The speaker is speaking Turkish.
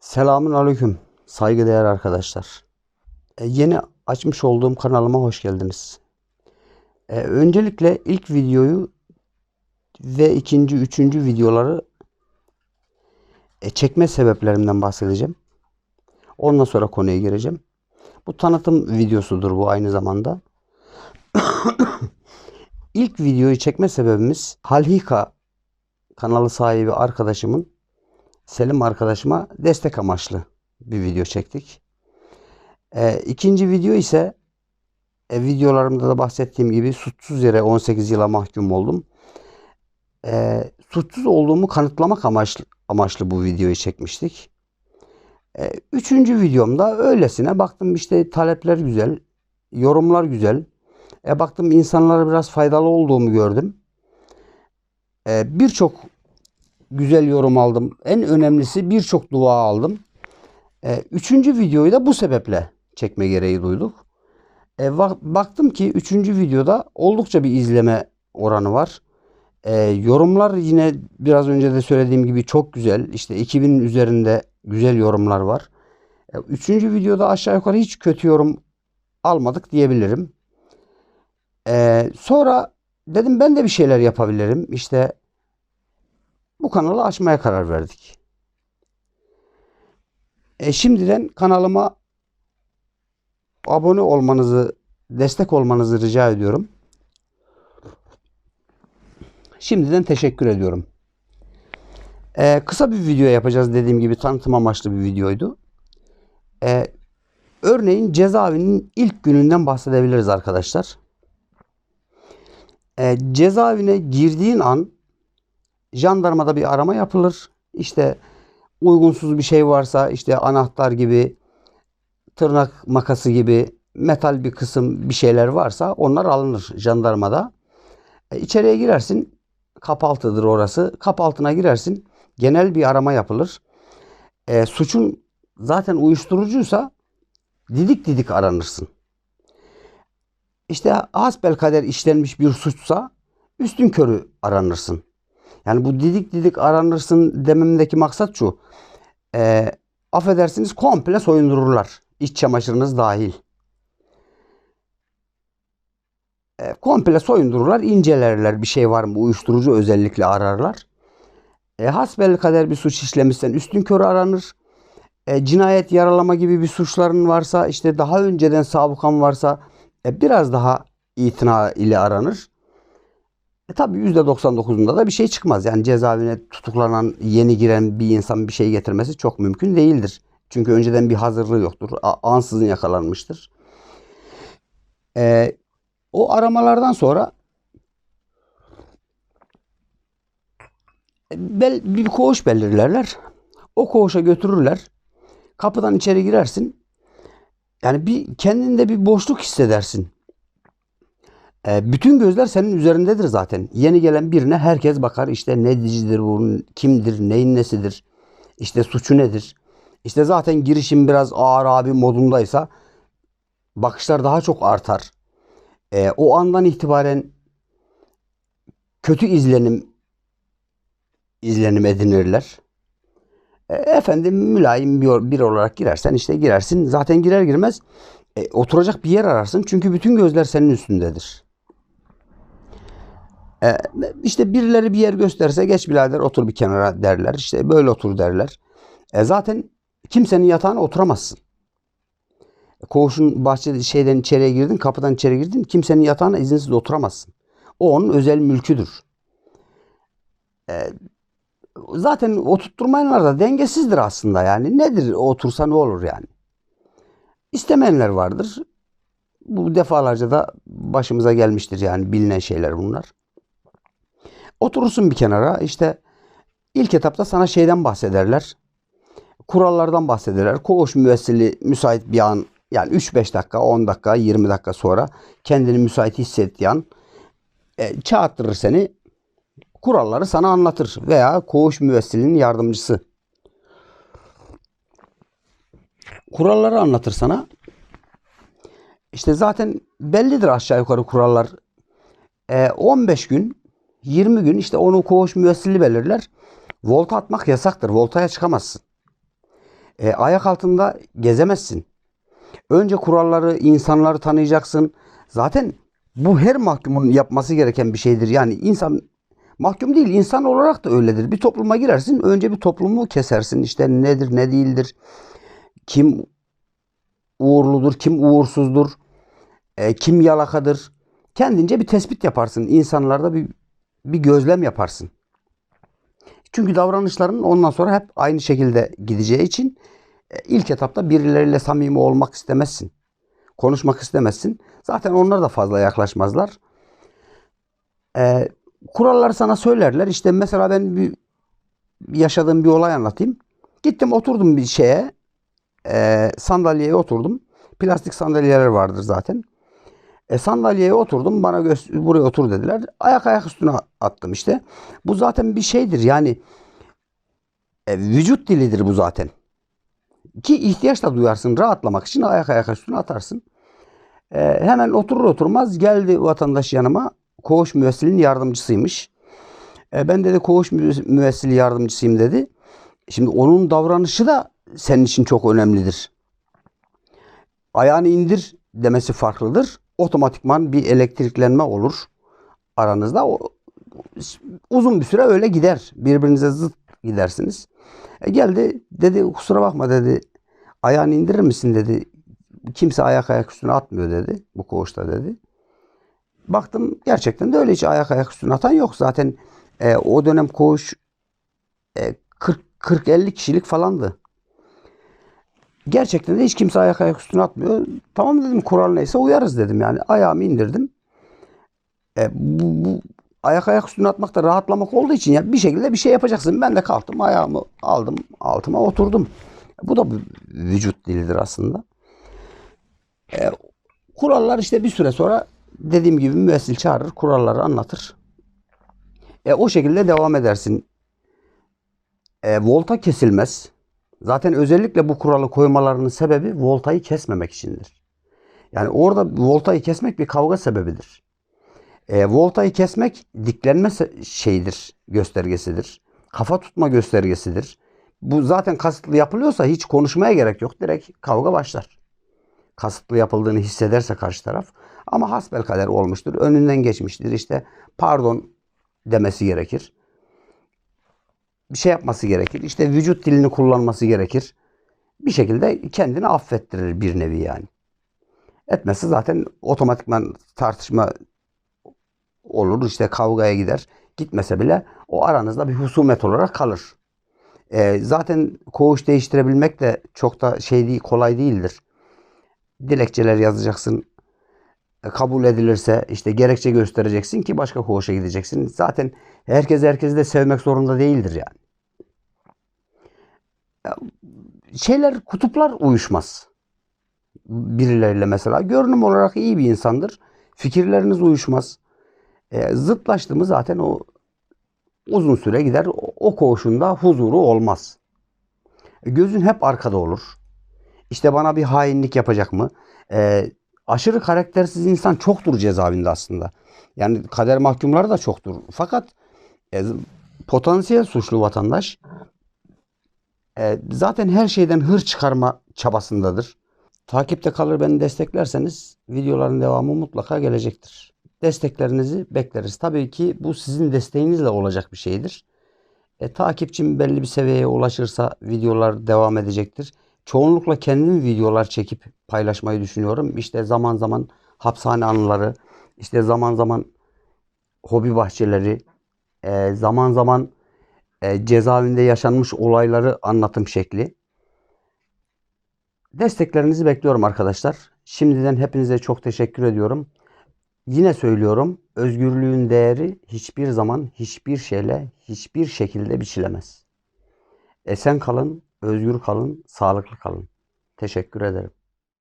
Selamun aleyküm saygıdeğer arkadaşlar. E, yeni açmış olduğum kanalıma hoş geldiniz. E, öncelikle ilk videoyu ve ikinci, üçüncü videoları e, çekme sebeplerimden bahsedeceğim. Ondan sonra konuya gireceğim. Bu tanıtım videosudur bu aynı zamanda. İlk videoyu çekme sebebimiz Halhika kanalı sahibi arkadaşımın Selim arkadaşıma destek amaçlı bir video çektik. Ee, ikinci video ise e, videolarımda da bahsettiğim gibi suçsuz yere 18 yıla mahkum oldum. Ee, suçsuz olduğumu kanıtlamak amaçlı, amaçlı bu videoyu çekmiştik. Ee, üçüncü videomda öylesine baktım işte talepler güzel, yorumlar güzel. E, baktım insanlara biraz faydalı olduğumu gördüm. Ee, Birçok güzel yorum aldım. En önemlisi birçok dua aldım. E, üçüncü videoyu da bu sebeple çekme gereği duyduk. E, baktım ki üçüncü videoda oldukça bir izleme oranı var. E, yorumlar yine biraz önce de söylediğim gibi çok güzel. İşte 2000'in üzerinde güzel yorumlar var. E, üçüncü videoda aşağı yukarı hiç kötü yorum almadık diyebilirim. E, sonra dedim ben de bir şeyler yapabilirim. İşte bu kanalı açmaya karar verdik. E şimdiden kanalıma abone olmanızı, destek olmanızı rica ediyorum. Şimdiden teşekkür ediyorum. E, kısa bir video yapacağız dediğim gibi tanıtım amaçlı bir videoydu. E, örneğin cezaevinin ilk gününden bahsedebiliriz arkadaşlar. E, cezaevine girdiğin an jandarmada bir arama yapılır. İşte uygunsuz bir şey varsa işte anahtar gibi, tırnak makası gibi metal bir kısım bir şeyler varsa onlar alınır jandarmada. E, içeriye girersin. Kapaltıdır orası. Kapaltına girersin. Genel bir arama yapılır. E, suçun zaten uyuşturucuysa didik didik aranırsın. İşte hasbelkader işlenmiş bir suçsa üstün körü aranırsın. Yani bu didik didik aranırsın dememdeki maksat şu. E, affedersiniz komple soyundururlar. İç çamaşırınız dahil. E, komple soyundururlar, incelerler bir şey var mı uyuşturucu özellikle ararlar. E, hasbel kader bir suç işlemişsen üstün körü aranır. E, cinayet yaralama gibi bir suçların varsa işte daha önceden sabıkan varsa e, biraz daha itina ile aranır. E tabii %99'unda da bir şey çıkmaz. Yani cezaevine tutuklanan, yeni giren bir insan bir şey getirmesi çok mümkün değildir. Çünkü önceden bir hazırlığı yoktur. Ansızın yakalanmıştır. E, o aramalardan sonra e, bel, bir koğuş belirlerler. O koğuşa götürürler. Kapıdan içeri girersin. Yani bir kendinde bir boşluk hissedersin. E, bütün gözler senin üzerindedir zaten. Yeni gelen birine herkes bakar. İşte necidir bu, kimdir, neyin nesidir, işte suçu nedir. İşte zaten girişim biraz ağır abi modundaysa bakışlar daha çok artar. E, o andan itibaren kötü izlenim izlenim edinirler. E, efendim mülayim bir, bir olarak girersen işte girersin. Zaten girer girmez e, oturacak bir yer ararsın. Çünkü bütün gözler senin üstündedir. E, işte birileri bir yer gösterse geç birader otur bir kenara derler. İşte böyle otur derler. E, zaten kimsenin yatağına oturamazsın. Koğuşun bahçede şeyden içeriye girdin, kapıdan içeri girdin. Kimsenin yatağına izinsiz oturamazsın. O onun özel mülküdür. E, zaten oturtturmayanlar da dengesizdir aslında yani. Nedir otursa ne olur yani. İstemeyenler vardır. Bu defalarca da başımıza gelmiştir yani bilinen şeyler bunlar. Oturursun bir kenara işte ilk etapta sana şeyden bahsederler. Kurallardan bahsederler. Koğuş müessili müsait bir an yani 3-5 dakika, 10 dakika, 20 dakika sonra kendini müsait hissettiği an e, çağırtırır seni. Kuralları sana anlatır veya koğuş müessilinin yardımcısı. Kuralları anlatır sana. İşte zaten bellidir aşağı yukarı kurallar. E, 15 gün 20 gün işte onu koğuş müessili belirler. Volta atmak yasaktır. Voltaya çıkamazsın. E, ayak altında gezemezsin. Önce kuralları, insanları tanıyacaksın. Zaten bu her mahkumun yapması gereken bir şeydir. Yani insan mahkum değil, insan olarak da öyledir. Bir topluma girersin, önce bir toplumu kesersin. İşte nedir, ne değildir. Kim uğurludur, kim uğursuzdur. e, kim yalakadır. Kendince bir tespit yaparsın. İnsanlarda bir bir gözlem yaparsın. Çünkü davranışların ondan sonra hep aynı şekilde gideceği için e, ilk etapta birileriyle samimi olmak istemezsin. Konuşmak istemezsin. Zaten onlar da fazla yaklaşmazlar. Ee, kuralları sana söylerler. İşte mesela ben bir yaşadığım bir olay anlatayım. Gittim oturdum bir şeye. e, sandalyeye oturdum. Plastik sandalyeler vardır zaten. E, sandalyeye oturdum. Bana buraya otur dediler. Ayak ayak üstüne attım işte. Bu zaten bir şeydir. Yani e, vücut dilidir bu zaten. Ki ihtiyaç da duyarsın. Rahatlamak için ayak ayak üstüne atarsın. E, hemen oturur oturmaz geldi vatandaş yanıma. Koğuş müessilinin yardımcısıymış. E, ben dedi koğuş mü- müessili yardımcısıyım dedi. Şimdi onun davranışı da senin için çok önemlidir. Ayağını indir demesi farklıdır. Otomatikman bir elektriklenme olur aranızda. O, uzun bir süre öyle gider. Birbirinize zıt gidersiniz. E geldi dedi kusura bakma dedi. Ayağını indirir misin dedi. Kimse ayak ayak üstüne atmıyor dedi. Bu koğuşta dedi. Baktım gerçekten de öyle hiç ayak ayak üstüne atan yok. Zaten e, o dönem koğuş e, 40-50 kişilik falandı. Gerçekten de hiç kimse ayak ayak üstüne atmıyor. Tamam dedim kural neyse uyarız dedim yani. Ayağımı indirdim. E, bu, bu ayak ayak üstüne atmak da rahatlamak olduğu için ya bir şekilde bir şey yapacaksın. Ben de kalktım ayağımı aldım altıma oturdum. Bu da bir vücut dilidir aslında. E, kurallar işte bir süre sonra dediğim gibi müessil çağırır kuralları anlatır. E, o şekilde devam edersin. E, volta kesilmez. Zaten özellikle bu kuralı koymalarının sebebi voltayı kesmemek içindir. Yani orada voltayı kesmek bir kavga sebebidir. E, voltayı kesmek diklenme şeyidir, göstergesidir. Kafa tutma göstergesidir. Bu zaten kasıtlı yapılıyorsa hiç konuşmaya gerek yok. Direkt kavga başlar. Kasıtlı yapıldığını hissederse karşı taraf. Ama hasbelkader olmuştur. Önünden geçmiştir. İşte pardon demesi gerekir. Bir şey yapması gerekir. İşte vücut dilini kullanması gerekir. Bir şekilde kendini affettirir bir nevi yani. Etmesi zaten otomatikman tartışma olur. işte kavgaya gider. Gitmese bile o aranızda bir husumet olarak kalır. Ee, zaten koğuş değiştirebilmek de çok da şey değil, kolay değildir. Dilekçeler yazacaksın. E, Kabul edilirse işte gerekçe göstereceksin ki başka koğuşa gideceksin. Zaten herkes herkesi de sevmek zorunda değildir yani. Ya, Şeyler, kutuplar uyuşmaz. Birileriyle mesela. Görünüm olarak iyi bir insandır. Fikirleriniz uyuşmaz. E, zıtlaştı mı zaten o uzun süre gider. O, o koğuşunda huzuru olmaz. E, gözün hep arkada olur. İşte bana bir hainlik yapacak mı? E, aşırı karaktersiz insan çoktur cezaevinde aslında. Yani kader mahkumları da çoktur. Fakat e, potansiyel suçlu vatandaş e, zaten her şeyden hır çıkarma çabasındadır. Takipte kalır beni desteklerseniz videoların devamı mutlaka gelecektir. Desteklerinizi bekleriz. Tabii ki bu sizin desteğinizle olacak bir şeydir. E, takipçim belli bir seviyeye ulaşırsa videolar devam edecektir. Çoğunlukla kendim videolar çekip paylaşmayı düşünüyorum. İşte zaman zaman hapishane anıları, işte zaman zaman hobi bahçeleri, e, zaman zaman e, cezaevinde yaşanmış olayları anlatım şekli. Desteklerinizi bekliyorum arkadaşlar. Şimdiden hepinize çok teşekkür ediyorum. Yine söylüyorum, özgürlüğün değeri hiçbir zaman hiçbir şeyle hiçbir şekilde biçilemez. Esen kalın, özgür kalın, sağlıklı kalın. Teşekkür ederim.